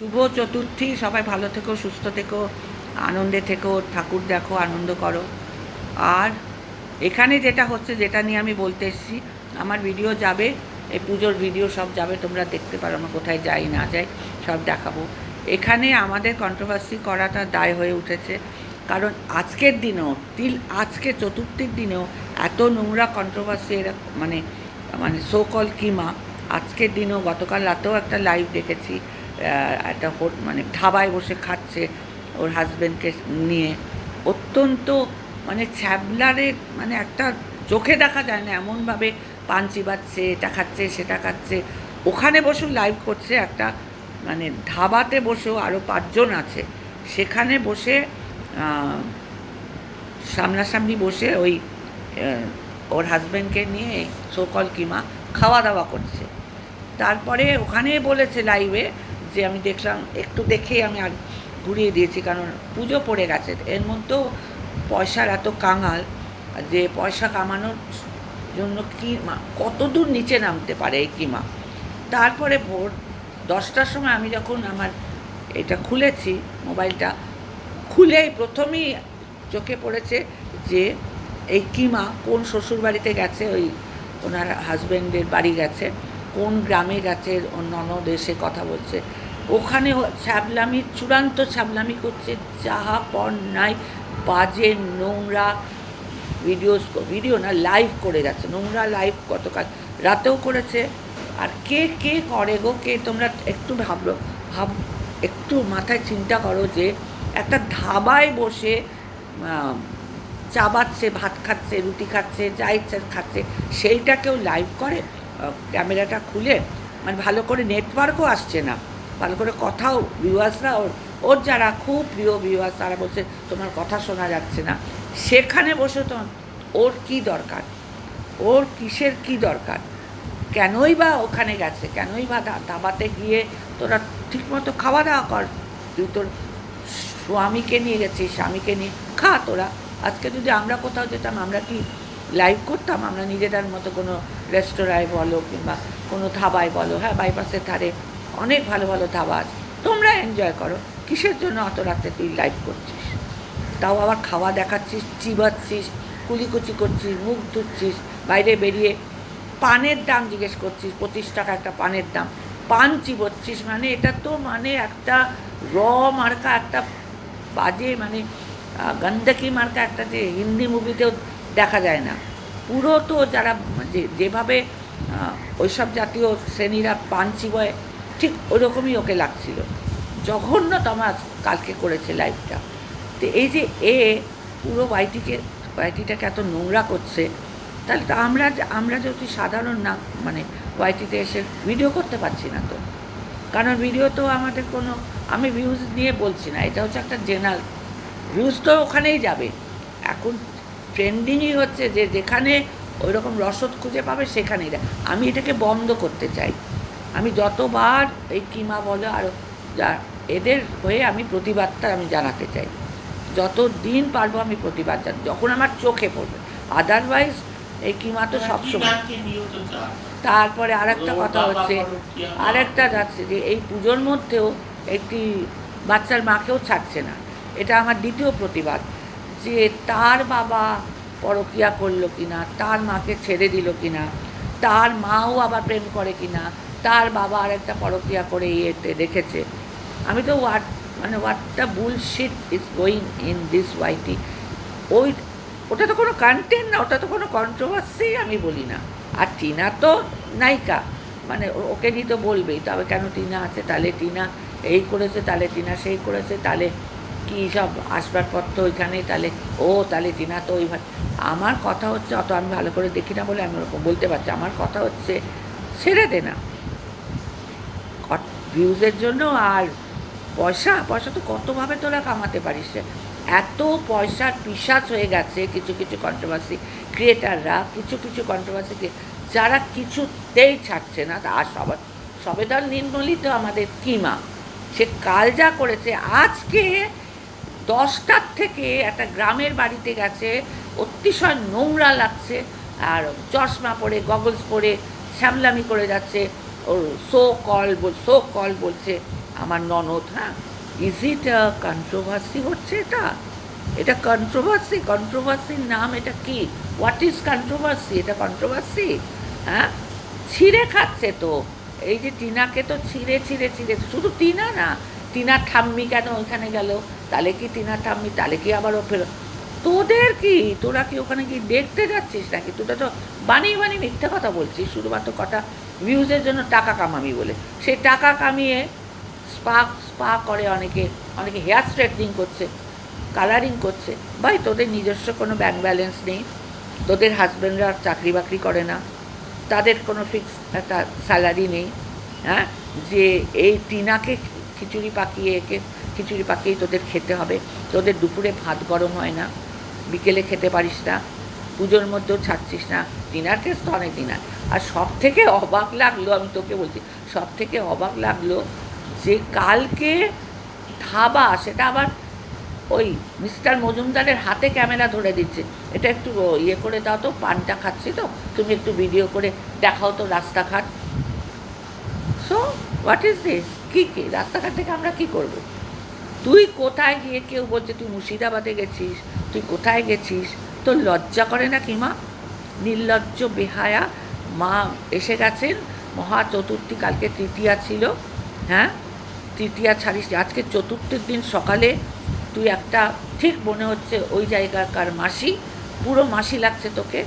শুভ চতুর্থী, সবাই ভালো থেকো, সুস্থ থেকো, আনন্দে থেকো, ঠাকুর দেখো, আনন্দ করো। আর এখানে যেটা হচ্ছে, যেটা নিয়ে আমি বলতে এসেছি, আমার ভিডিও যাবে, এই পুজোর ভিডিও সব যাবে, তোমরা দেখতে পারো আমরা কোথায় যাই, না যাই, সব দেখাবো। এখানে আমাদের কন্ট্রোভার্সি করাটা দায় হয়ে উঠেছে, কারণ আজকের দিনেও, তিল আজকে চতুর্থীর দিনেও এত নোংরা কন্ট্রোভার্সি এরা মানে মানে সোকল কিমা, আজকের দিনেও গতকাল রাতেও একটা লাইভ দেখেছি একটা হোট- মানে ধাবায় বসে খাচ্ছে ওর হাজব্যান্ডকে নিয়ে। অত্যন্ত মানে ছ্যাবলারে মানে একটা চোখে দেখা যায় না, এমনভাবে পান চিবাচ্ছে এটা খাচ্ছে, সেটা খাচ্ছে। ওখানে বসেও লাইভ করছে, একটা মানে ধাবাতে বসেও আরও পাঁচজন আছে। সেখানে বসে সামনাসামনি বসে ওই ওর হাজব্যান্ডকে নিয়ে সোকল কিমা খাওয়া দাওয়া করছে। তারপরে ওখানে বলেছে লাইভে যে আমি দেখলাম, একটু দেখেই আমি আর ঘুরিয়ে দিয়েছি, কারণ পুজো পড়ে গেছে। এর মধ্যেও পয়সার এত কাঙাল যে পয়সা কামানোর জন্য কি মা- কত দূর নিচে নামতে পারে এই কিমা? তারপরে ভোর দশটার সময় আমি যখন আমার এটা খুলেছি, মোবাইলটা, খুলেই প্রথমেই চোখে পড়েছে যে এই কিমা কোন শ্বশুর বাড়িতে গেছে, ওই ওনার হাজব্যান্ডের বাড়ি গেছে, কোন গ্রামে গেছে অন্য দেশে কথা বলছে। ওখানে ও ছ্যাবলামি চূড়ান্ত ছ্যাবলামি করছে যাহা পর নাই। বাজে নোংরা ভিডিওস ভিডিও না লাইভ করে যাচ্ছে। নোংরা লাইভ গতকাল রাতেও করেছে। আর কে কে করে গো? কে? তোমরা একটু ভাবলো। ভাব, একটু মাথায় চিন্তা করো যে একটা ধাবায় বসে চাবাচ্ছে ভাত খাচ্ছে, রুটি খাচ্ছে, যা ইচ্ছা খাচ্ছে, সেইটা কেউ লাইভ করে? ক্যামেরাটা খুলে? মানে ভালো করে নেটওয়ার্কও আসছে না। ভালো করে কথাও ভিউয়ার্সরা ওর ওর যারা খুব প্রিয় ভিউয়ার্স তারা বলছে, তোমার কথা শোনা যাচ্ছে না। সেখানে বসে তো ওর কি দরকার? ওর কিসের কি দরকার? কেনই বা ওখানে গেছে? কেনই বা দাবাতে গিয়ে তোরা ঠিকমতো খাওয়া দাওয়া কর? তুই তোর স্বামীকে নিয়ে গেছিস, স্বামীকে নিয়ে খা তোরা। আজকে যদি আমরা কোথাও যেতাম, আমরা কি লাইভ করতাম? আমরা নিজেদের মতো কোনো রেস্তোরাঁয় বলো কিংবা কোনো ধাবায় বলো হ্যাঁ বাইপাসের ধারে অনেক ভালো ভালো ধাবা আছে। তোমরা এনজয় করো। কিসের জন্য অত রাতে তুই লাইভ করছিস? তাও আবার খাওয়া দেখাচ্ছিস চিবাচ্ছিস কুলিকুচি করছিস মুখ ধুচ্ছিস বাইরে বেরিয়ে পানের দাম জিজ্ঞেস করছিস পঁচিশ টাকা একটা পানের দাম। পান চিবোচ্ছিস মানে এটা তো মানে একটা র মার্কা একটা বাজে মানে আহ, গন্ডকি মার্কা একটা যে হিন্দি মুভিতেও দেখা যায় না। পুরো তো যারা যেভাবে ওইসব জাতীয় শ্রেণীরা পান চিবোয় ঠিক ওরকমই ওকে লাগছিল। জঘন্যতম কালকে করেছে লাইফটা। তো এই যে এ পুরো বাড়িটিকে, বাড়িটিটাকে এত নোংরা করছে, তাহলে তো আমরা আমরা যদি সাধারণ না মানে ওয়াইটিতে এসে ভিডিও করতে পারছি না তো। কারণ ভিডিও তো আমাদের কোনো, আমি ভিউজ নিয়ে বলছি না, এটা হচ্ছে একটা জেনারেল ভিউজ তো ওখানেই যাবে। এখন ট্রেন্ডিংই হচ্ছে যে যেখানে ওই রকম রসদ খুঁজে পাবে সেখানেই আমি এটাকে বন্ধ করতে চাই। আমি যতবার এই কিমা বলো আর যা এদের হয়ে আমি প্রতিবাদটা আমি জানাতে চাই। যত দিন পারব আমি প্রতিবাদ জান যখন আমার চোখে পড়বে। আদারওয়াইজ এই কিমা তো সবসময় তারপরে আর একটা কথা হচ্ছে আর একটা যাচ্ছে যে এই পুজোর মধ্যেও একটি বাচ্চার মাকেও ছাড়ছে না। এটা আমার দ্বিতীয় প্রতিবাদ। যে তার বাবা পরকিয়া করল কিনা তার মাকে ছেড়ে দিল কিনা তার মাও আবার প্রেম করে কিনা তার বাবা আর একটা পরকিয়া করে ইয়েতে দেখেছে। আমি তো হোয়াট মানে হোয়াটটা bullshit is going in this ওয়াইটি ওই, ওটা তো কোনো কন্টেন্ট না, ওটা তো কোনো কন্ট্রোভার্সি আমি বলি না। আর টিনা তো নায়িকা মানে ওকে নিয়ে তো বলবেই, তবে কেন টিনা আছে, তাহলে টিনা এই করেছে, তাহলে টিনা সেই করেছে, তাহলে কী সব আসবাবপত্র ওইখানে, তাহলে ও, তাহলে টিনা তো ওই আমার কথা হচ্ছে, অত আমি ভালো করে দেখি না বলে আমি ওরকম বলতে পারছি আমার কথা হচ্ছে ছেড়ে দে না। ভিউজের জন্য আর পয়সা পয়সা তো কতভাবে তোরা কামাতে পারিস এত পয়সার পিসাচ হয়ে গেছে কিছু কিছু কন্ট্রোভার্সি ক্রিয়েটাররা কিছু কিছু কন্ট্রোভার্সি যারা কিছুতেই ছাড়ছে না আর সবার সবেদার নির্মলিত আমাদের কিমা। সে কাল যা করেছে, আজকে দশটার থেকে একটা গ্রামের বাড়িতে গেছে, অতিশয় নোংরা লাগছে, আর চশমা পরে গগলস পরে, শ্যামলামি করে যাচ্ছে ওর সো কল বল সো কল বলছে আমার ননদ হ্যাঁ? ইজ ইট কন্ট্রোভার্সি হচ্ছে এটা? এটা কন্ট্রোভার্সি কন্ট্রোভার্সির নাম এটা কি? হোয়াট ইজ কন্ট্রোভার্সি এটা কন্ট্রোভার্সি হ্যাঁ? ছিঁড়ে খাচ্ছে তো। এই যে টিনাকে তো ছিঁড়ে ছিঁড়ে ছিঁড়ে, শুধু টিনা না, টিনার ঠাম্মি কেন ওইখানে গেল? তাহলে কি টিনার ঠাম্মি, তাহলে কি আবার ও ফেরত তোদের কি? তোরা কি ওখানে কি দেখতে যাচ্ছিস নাকি? তোরা তো বানিয়ে বানিয়ে মিথ্যে কথা বলছিস। শুধুমাত্র কটা ভিউজের জন্য টাকা কামাবি বলে। সেই টাকা কামিয়ে স্পা স্পা করে অনেকে অনেকে হেয়ার স্ট্রেটনিং করছে কালারিং করছে। ভাই, তোদের নিজস্ব কোনো ব্যাংক ব্যালেন্স নেই। তোদের হাজব্যান্ডরা চাকরি বাকরি করে না। তাদের কোনো ফিক্স একটা স্যালারি নেই। হ্যাঁ? যে এই টিনাকে খিচুড়ি পাকিয়ে, একে খিচুড়ি পাকিয়ে তোদের খেতে হবে। তোদের দুপুরে ভাত গরম হয় না। বিকেলে খেতে পারিস না। পুজোর মধ্যেও ছাড়ছিস না ডিনার কেস তো অনেক ডিনার আর সব থেকে অবাক লাগল, আমি তোকে বলছি সব থেকে অবাক লাগল যে কালকে ধাবা, সেটা আবার ওই মিস্টার মজুমদারের হাতে ক্যামেরা ধরে দিচ্ছে। এটা একটু ইয়ে করে দাও তো, পানটা খাচ্ছি তো, তুমি একটু ভিডিও করে দেখাও তো রাস্তাঘাট। সো হোয়াট ইজ দিস কী কী? রাস্তাঘাট থেকে আমরা কী করব? তুই কোথায় গিয়ে কেউ বলছে, তুই মুর্শিদাবাদে গেছিস, তুই কোথায় গেছিস? তোর লজ্জা করে না কি মা? নির্লজ্জ বেহায়া মা এসে গেছেন। মহা চতুর্থী, কালকে তৃতীয়া ছিল। হ্যাঁ? তৃতীয়া ছাড়িস আজকে চতুর্থীর দিন সকালে তুই একটা, ঠিক মনে হচ্ছে ওই জায়গাকার মাসি, পুরো মাসি লাগছে তোকে।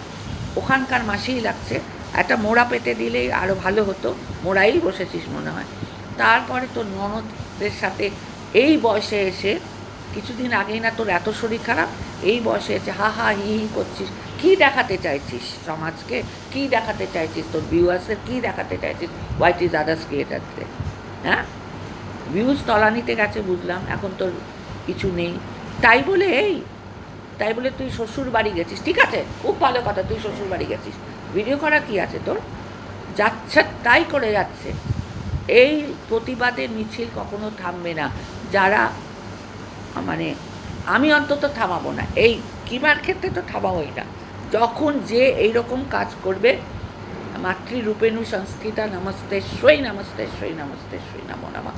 ওখানকার মাসিই লাগছে। একটা মোড়া পেতে দিলেই আরও ভালো হতো। মোড়াই বসেছিস মনে হয়। তারপরে তোর ননদদের সাথে এই বয়সে এসে কিছুদিন আগেই না তোর এত শরীর খারাপ? এই বয়সে এসে হা হা, হি হি করছিস। কী দেখাতে চাইছিস সমাজকে? কী দেখাতে চাইছিস তোর ভিউয়ার্সের কী দেখাতে চাইছিস? হোয়াইট ইজ আদার্স ক্রিয়েটারতে হ্যাঁ? ভিউজ তলানিতে গেছে বুঝলাম, এখন তোর কিছু নেই। তাই বলে এই, তাই বলে তুই শ্বশুর বাড়ি গেছিস, ঠিক আছে? খুব ভালো কথা, তুই শ্বশুর বাড়ি গেছিস। ভিডিও করা কি আছে তোর? যাচ্ছে, তাই করে যাচ্ছে। এই প্রতিবাদের মিছিল কখনো থামবে না। যারা মানে আমি অন্তত থামাবো না। এই কিমার ক্ষেত্রে তো থামাবোই না। যখন যে এই রকম কাজ করবে, মাতৃরূপেণু সংস্কৃতা নমস্তে সই নমস্তে সই নমস্তে সই নমো নমঃ।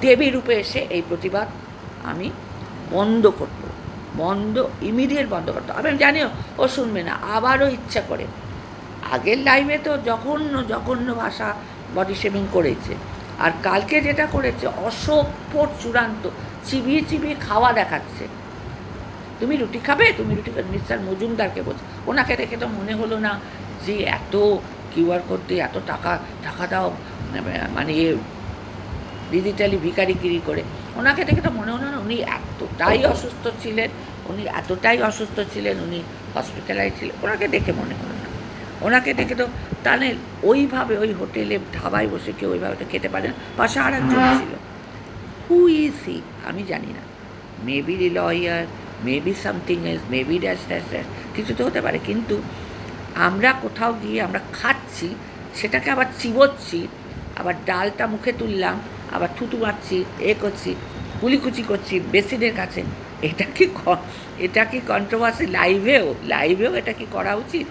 দেবী রূপে এসে এই প্রতিবাদ আমি বন্ধ করব। বন্ধ ইমিডিয়েট বন্ধ করতে আমি জানিও, ও শুনবে না, আবারও ইচ্ছা করে। আগের লাইভে তো জঘন্য জঘন্য ভাষা বডি শেভিং করেছে। আর কালকে যেটা করেছে অসভ্য চূড়ান্ত চিবিয়ে চিবিয়ে খাওয়া দেখাচ্ছে। তুমি রুটি খাবে? তুমি রুটি খাবে। মিস্টার মজুমদারকে বলছে, ওনাকে দেখে তো মনে হলো না যে এত কিউআর কোড দিয়ে এত টাকা টাকা দাও মানে ডিজিটালি ভিকারিগিরি করে। ওনাকে দেখে তো মনে হলো না উনি এতটাই অসুস্থ ছিলেন, উনি এতটাই অসুস্থ ছিলেন, উনি হসপিটালাইজ ছিলেন। ওনাকে দেখে মনে হলো না। ওনাকে দেখে তো তাহলে ওইভাবে ওই হোটেলে ধাবায় বসে কেউ ওইভাবে তো খেতে পারেন পাশে আর একজন ছিল। হু ইজ হি আমি জানি না। Maybe lawyer maybe something else maybe dash dash dash কিছু তো হতে পারে, কিন্তু আমরা কোথাও গিয়ে আমরা খাচ্ছি, সেটাকে আবার চিবোচ্ছি, আবার ডালটা মুখে তুললাম, আবার থুতু মারছি, এ করছি, কুলিকুচি করছি বেসিনের কাছে। এটা কি এটা কি কন্ট্রোভার্সি লাইভেও লাইভেও এটা কি করা উচিত?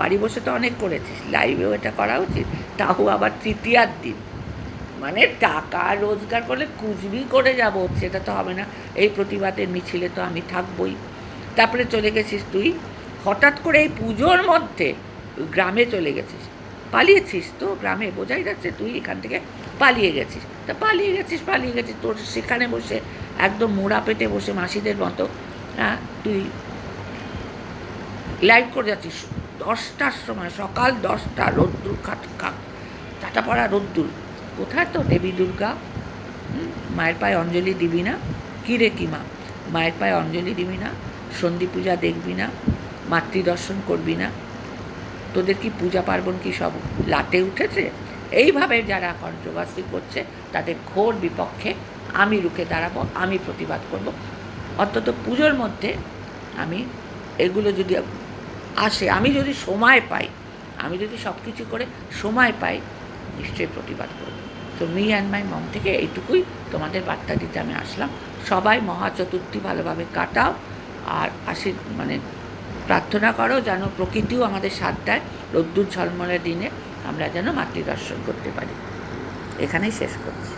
বাড়ি বসে তো অনেক করেছিস। লাইভেও এটা করা উচিত? তাও আবার তৃতীয়ার দিন। মানে টাকা রোজগার করলে কুচবি করে যাব, সেটা তো হবে না। এই প্রতিবাদের মিছিলে তো আমি থাকবই। তারপরে চলে গেছিস তুই। হঠাৎ করে এই পুজোর মধ্যে গ্রামে চলে গেছিস। পালিয়েছিস তো গ্রামে, বোঝাই যাচ্ছে তুই এখান থেকে পালিয়ে গেছিস। তা পালিয়ে গেছিস পালিয়ে গেছিস, তোর সেখানে বসে একদম মোড়া পেটে বসে মাসিদের মতো হ্যাঁ তুই লাইভ করে যাচ্ছিস। দশটার সময়, সকাল দশটা, রোদ্দুর খাট খা টাটা পড়া রোদ্দুর। কোথায় তো দেবী দুর্গা? মায়ের পায়ে অঞ্জলি দিবি না? কী রে কি মা মায়ের পায়ে অঞ্জলি দিবি না? সন্ধি পূজা দেখবি না? মাতৃদর্শন করবি না? তোদের কি পূজা পার্বণ কি সব লাটে উঠেছে? এইভাবে যারা কন্ট্রোভার্সি করছে, তাদের ঘোর বিপক্ষে আমি রুখে দাঁড়াবো, আমি প্রতিবাদ করব। অন্তত পুজোর মধ্যে আমি এগুলো যদি আসে, আমি যদি সময় পাই, আমি যদি সব কিছু করে সময় পাই নিশ্চয়ই প্রতিবাদ করবে। তো মি অ্যান্ড মাই মম থেকে এইটুকুই তোমাদের বার্তা দিতে আমি আসলাম। সবাই মহা চতুর্থী ভালোভাবে কাটাও আর আশীর মানে প্রার্থনা করো যেন প্রকৃতিও আমাদের সাথ দেয় রোদ্দুর ঝলমলের দিনে। আমরা যেন মাতৃদর্শন করতে পারি। এখানেই শেষ করছি।